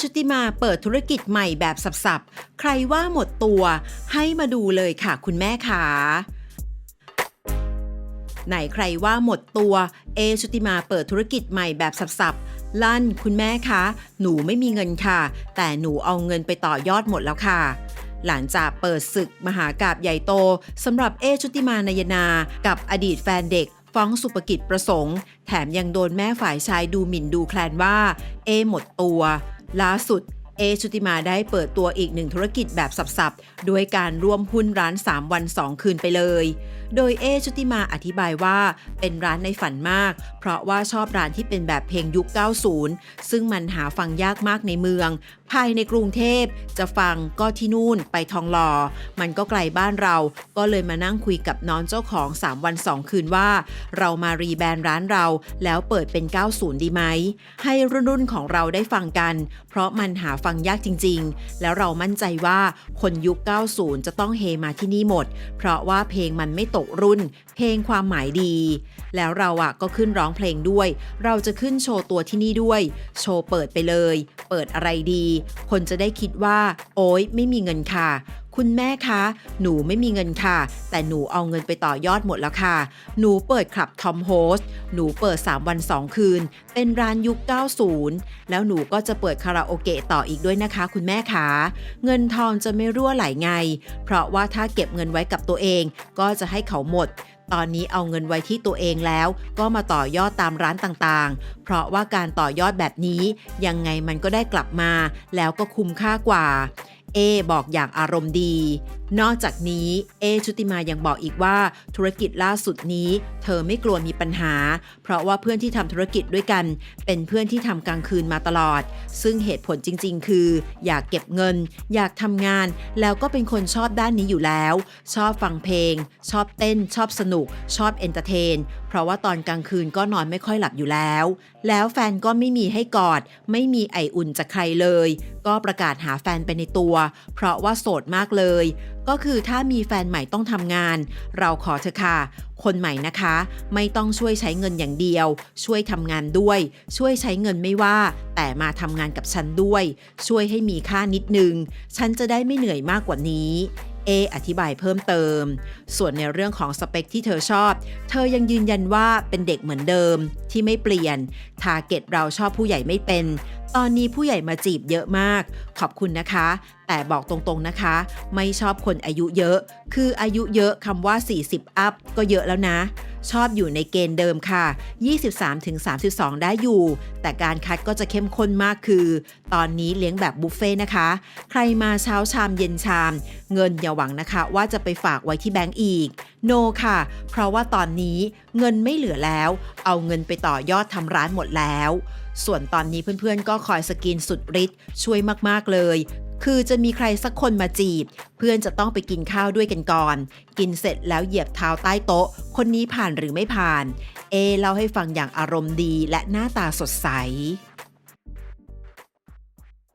ชุติมาเปิดธุรกิจใหม่แบบสับๆ ใครว่าหมดตัวให้มาดูเลยค่ะคุณแม่ขาไหนใครว่าหมดตัว เอชุติมาเปิดธุรกิจใหม่แบบสับๆ ลั่นคุณแม่คะ หนูไม่มีเงินค่ะ แต่หนูเอาเงินไปต่อยอดหมดแล้วค่ะ หลังจากเปิดศึกมหากาบใหญ่โตสำหรับเอชุติมานายนา กับอดีตแฟนเด็กฟ้องสุปกิจประสงค์ แถมยังโดนแม่ฝ่ายชายดูหมิ่นดูแคลนว่า เอหมดตัว ล่าสุด เอชุติมาได้เปิดตัวอีกหนึ่งธุรกิจแบบสับๆด้วยการร่วมหุ้นร้าน 3 วัน 2 คืนไปเลย โดยเอชุติมาอธิบายว่าเป็นร้านในฝันมาก เพราะว่าชอบร้านที่เป็นแบบเพลงยุค 90 ซึ่งมันหาฟังยากมากในเมือง ภายในกรุงเทพจะฟังก็ที่นู่นไปทองหล่อมันก็ไกลบ้านเรา ก็เลยมานั่งคุยกับน้องเจ้าของ 3 วัน 2 คืนว่า เรามารีแบรนด์ร้านเราแล้วเปิดเป็น 90 ดีไหมให้รุ่นรุ่นของเราได้ฟังกัน เพราะมันหาฟังังยากจริง ๆ แล้วเรามั่นใจว่าคนยุค 90 จะต้องเฮมาที่นี่หมด เพราะว่าเพลงมันไม่ตกรุ่น เพลงความหมายดี แล้วเราอะก็ขึ้นร้องเพลงด้วย เราจะขึ้นโชว์ตัวที่นี่ด้วย โชว์เปิดไปเลย เปิดอะไรดี คนจะได้คิดว่า โอ๊ยไม่มีเงินค่ะคุณแม่คะ หนูไม่มีเงินค่ะ แต่หนูเอาเงินไปต่อยอดหมดแล้วค่ะ หนูเปิดคลับทอมโฮสหนูเปิด 3 วัน 2 คืน เป็นร้านยุค 90 แล้วหนูก็จะเปิดคาราโอเกะต่ออีกด้วยนะคะ คุณแม่คะ เงินทองจะไม่รั่วไหลไง เพราะว่าถ้าเก็บเงินไว้กับตัวเอง ก็จะให้เขาหมดตอนนี้เอาเงินไว้ที่ตัวเองแล้ว ก็มาต่อยอดตามร้านต่างๆ เพราะว่าการต่อยอดแบบนี้ ยังไงมันก็ได้กลับมา แล้วก็คุ้มค่ากว่า เอบอกอย่างอารมณ์ดี นอกจากนี้เอชุติมายังบอกอีกว่า ธุรกิจล่าสุดนี้ เธอไม่กลัวมีปัญหา เพราะว่าเพื่อนที่ทำธุรกิจด้วยกัน เป็นเพื่อนที่ทำกลางคืนมาตลอด ซึ่งเหตุผลจริง ๆ คือ อยากเก็บเงิน อยากทำงาน แล้วก็เป็นคนชอบด้านนี้อยู่แล้ว ชอบฟังเพลง ชอบเต้น ชอบสนุก ชอบเอนเตอร์เทน เพราะว่าตอนกลางคืนก็นอนไม่ค่อยหลับอยู่แล้ว แล้วแฟนก็ไม่มีให้กอด ไม่มีไออุ่นจากใครเลย ก็ประกาศหาแฟนไปในตัว เพราะว่าโสดมากเลยก็คือถ้ามีแฟนใหม่ต้องทำงาน เราขอเถอะค่ะ คนใหม่นะคะ ไม่ต้องช่วยใช้เงินอย่างเดียว ช่วยทำงานด้วย ช่วยใช้เงินไม่ว่า แต่มาทำงานกับฉันด้วย ช่วยให้มีค่านิดนึง ฉันจะได้ไม่เหนื่อยมากกว่านี้ ออธิบายเพิ่มเติม ส่วนในเรื่องของสเปคที่เธอชอบ เธอยังยืนยันว่าเป็นเด็กเหมือนเดิมที่ไม่เปลี่ยน ทาร์เก็ตเราชอบผู้ใหญ่ไม่เป็น ตอนนี้ผู้ใหญ่มาจีบเยอะมาก ขอบคุณนะคะ แต่บอกตรงๆนะคะ ไม่ชอบคนอายุเยอะ คืออายุเยอะคำว่า 40 อัพก็เยอะแล้วนะ ชอบอยู่ในเกณฑ์เดิมค่ะ 23-32 ได้อยู่ แต่การคัดก็จะเข้มข้นมากคือ ตอนนี้เลี้ยงแบบบุฟเฟ่ต์นะคะ ใครมาเช้าชามเย็นชาม เงินอย่าหวังนะคะว่าจะไปฝากไว้ที่แบงก์อีก โนค่ะ เพราะว่าตอนนี้เงินไม่เหลือแล้ว เอาเงินไปต่อยอดทำร้านหมดแล้ว ส่วนตอนนี้เพื่อนๆก็คอยสกินสุดฤทธิ์ช่วยมากๆเลย คือจะมีใครสักคนมาจีบ เพื่อนจะต้องไปกินข้าวด้วยกันก่อน กินเสร็จแล้วเหยียบเท้าใต้โต๊ะ คนนี้ผ่านหรือไม่ผ่าน เอเล่าให้ฟังอย่างอารมณ์ดีและหน้าตาสดใส